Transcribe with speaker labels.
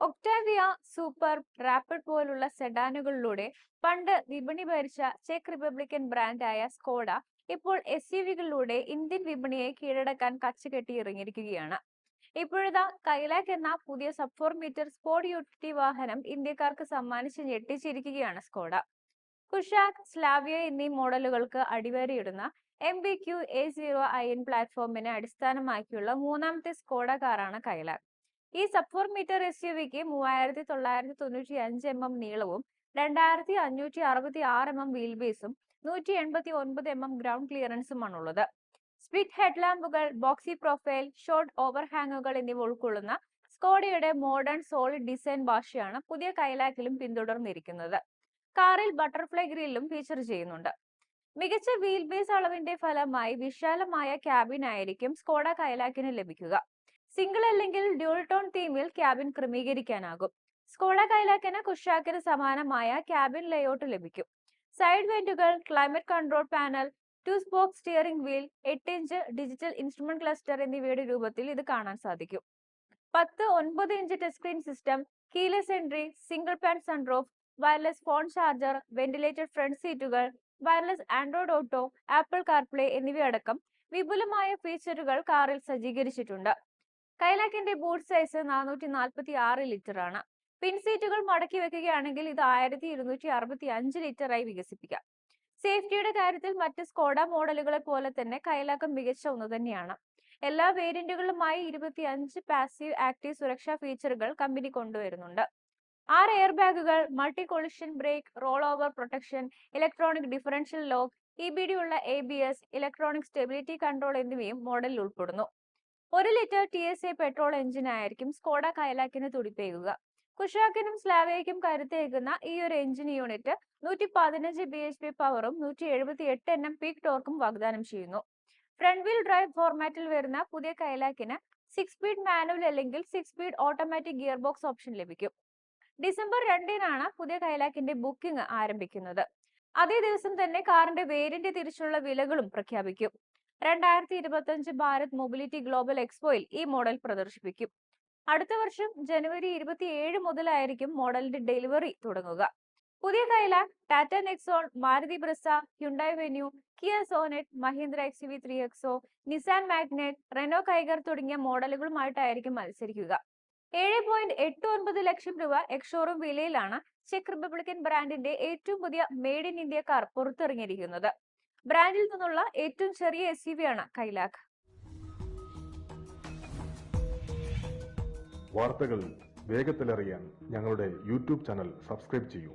Speaker 1: Octavia super rapid പോലുള്ള സെഡാനുകളിലൂടെ പണ്ട് വിപണി ഭരിച്ച ചെക്ക് റിപ്പബ്ലിക്കൻ ബ്രാൻഡായ സ്കോഡ ഇപ്പോൾ എസ് ഇന്ത്യൻ വിപണിയെ കീഴടക്കാൻ കച്ചുകെട്ടി ഇറങ്ങിയിരിക്കുകയാണ്. ഇപ്പോഴത്തെ കൈലാക്ക് എന്ന പുതിയ സബ് മീറ്റർ സ്പോർട് യൂട്ടിലിറ്റി വാഹനം ഇന്ത്യക്കാർക്ക് സമ്മാനിച്ച് ഞെട്ടിച്ചിരിക്കുകയാണ് സ്കോഡ. കുഷാക് സ്ലാവിയ എന്നീ മോഡലുകൾക്ക് അടിവരയിടുന്ന M B Q A zero I N പ്ലാറ്റ്ഫോമിനെ അടിസ്ഥാനമാക്കിയുള്ള മൂന്നാമത്തെ സ്കോഡ കാറാണ് കൈലാക് ഈ sub four metre S U വിക്ക് മൂവായിരത്തി തൊള്ളായിരത്തി തൊണ്ണൂറ്റി അഞ്ച് എം എം നീളവും രണ്ടായിരത്തി അഞ്ഞൂറ്റി അറുപത്തി ആറ് എം എം വീൽ ബേസും നൂറ്റി എൺപത്തി ഒൻപത് എം എം ഗ്രൗണ്ട് ക്ലിയറൻസുമാണുള്ളത് സ്പിറ്റ് ഹെഡ്ലാമ്പുകൾ ബോക്സി പ്രൊഫൈൽ ഷോർട്ട് ഓവർഹാങ്ങുകൾ എന്നിവ ഉൾക്കൊള്ളുന്ന സ്കോഡയുടെ മോഡേൺ സോളിഡ് ഡിസൈൻ ഭാഷയാണ് പുതിയ കൈലാക്കിലും പിന്തുടർന്നിരിക്കുന്നത്. കാറിൽ ബട്ടർഫ്ലൈ ഗ്രില്ലും ഫീച്ചർ ചെയ്യുന്നുണ്ട്. മികച്ച വീൽ ബേസ് അളവിന്റെ ഫലമായി വിശാലമായ ക്യാബിൻ ആയിരിക്കും സ്കോഡ കൈലാക്കിന് ലഭിക്കുക. സിംഗിൾ അല്ലെങ്കിൽ ഡ്യൂൾ ടോൺ തീമിൽ ക്യാബിൻ ക്രമീകരിക്കാനാകും. സ്കോള കൈലാക്കിന് കുഷാക്കിന് സമാനമായ ക്യാബിൻ ലേഔട്ട് ലഭിക്കും. Side വെന്റുകൾ climate control panel two spoke steering wheel എട്ട് ഇഞ്ച് ഡിജിറ്റൽ ഇൻസ്ട്രുമെന്റ് ക്ലസ്റ്റർ എന്നിവയുടെ രൂപത്തിൽ ഇത് കാണാൻ സാധിക്കും. പത്ത് ഒൻപത് inch touch screen system keyless entry single pane sunroof wireless phone charger ventilated front സീറ്റുകൾ wireless Android Auto Apple CarPlay എന്നിവയടക്കം വിപുലമായ ഫീച്ചറുകൾ കാറിൽ സജ്ജീകരിച്ചിട്ടുണ്ട്. കൈലാക്കിന്റെ ബൂട്ട് സൈസ് നാനൂറ്റി നാൽപ്പത്തി ആറ് ലിറ്റർ ആണ് പിൻസീറ്റുകൾ മടക്കി വെക്കുകയാണെങ്കിൽ ഇത് ആയിരത്തി ഇരുന്നൂറ്റി അറുപത്തി അഞ്ച് ലിറ്ററായി വികസിപ്പിക്കാം. സേഫ്റ്റിയുടെ കാര്യത്തിൽ മറ്റ് സ്കോഡ മോഡലുകളെ പോലെ തന്നെ കൈലാക്കം മികച്ച ഒന്ന് തന്നെയാണ്. എല്ലാ വേരിയന്റുകളുമായി ഇരുപത്തി അഞ്ച് പാസീവ് ആക്റ്റീവ് സുരക്ഷാ ഫീച്ചറുകൾ കമ്പനി കൊണ്ടുവരുന്നുണ്ട്. ആറ് എയർ ബാഗുകൾ multi collision brake roll over protection electronic differential lock E B D ഉള്ള A B S electronic stability control എന്നിവയും മോഡലിൽ ഉൾപ്പെടുന്നു. ഒരു litre T S A petrol എഞ്ചിനായിരിക്കും Skoda കൈലാക്കിന് തുടിപ്പേകുക. കുഷാക്കിനും സ്ലാവയ്ക്കും കരുത്തേക്കുന്ന ഈ ഒരു എഞ്ചിൻ യൂണിറ്റ് നൂറ്റി പതിനഞ്ച് ബി എച്ച് പി പവറും നൂറ്റി എഴുപത്തി എട്ട് എൻ എം പീക്ക് ടോർക്കും വാഗ്ദാനം ചെയ്യുന്നു. ഫ്രണ്ട് വീൽ ഡ്രൈവ് ഫോർമാറ്റിൽ വരുന്ന പുതിയ കൈലാക്കിന് സിക്സ് സ്പീഡ് മാനുവൽ അല്ലെങ്കിൽ six speed automatic gear box option ലഭിക്കും. ഡിസംബർ രണ്ടിനാണ് പുതിയ കൈലാക്കിന്റെ ബുക്കിംഗ് ആരംഭിക്കുന്നത്. അതേ ദിവസം തന്നെ കാറിന്റെ വേരിയന്റ് തിരിച്ചുള്ള വിലകളും പ്രഖ്യാപിക്കും. രണ്ടായിരത്തി ഇരുപത്തി ഭാരത് മൊബിലിറ്റി ഗ്ലോബൽ എക്സ്പോയിൽ ഈ മോഡൽ പ്രദർശിപ്പിക്കും. അടുത്ത വർഷം ജനുവരി ഇരുപത്തിയേഴ് മുതലായിരിക്കും മോഡലിന്റെ ഡെലിവറി തുടങ്ങുക. പുതിയ Kylaq Tata Nexon Maruti Brezza Hyundai Venue Kia Sonet Mahindra X V three XO Nissan Magnite Renault Kiger തുടങ്ങിയ മോഡലുകളുമായിട്ടായിരിക്കും മത്സരിക്കുക. ഏഴ് പോയിന്റ് എട്ട് ഒൻപത് ലക്ഷം രൂപ എക്സോറും വിലയിലാണ് ചെക്ക് റിപ്പബ്ലിക്കൻ ബ്രാൻഡിന്റെ ഏറ്റവും പുതിയ മെയ്ഡ് ഇൻ ഇന്ത്യ കാർ പുറത്തിറങ്ങിയിരിക്കുന്നത്. ബ്രാൻഡിൽ നിന്നുള്ള ഏറ്റവും ചെറിയ എസ് യു വി ആണ് കൈലാഖ്
Speaker 2: വാർത്തകൾ വേഗത്തിലറിയാൻ ഞങ്ങളുടെ യൂട്യൂബ് ചാനൽ സബ്സ്ക്രൈബ് ചെയ്യൂ.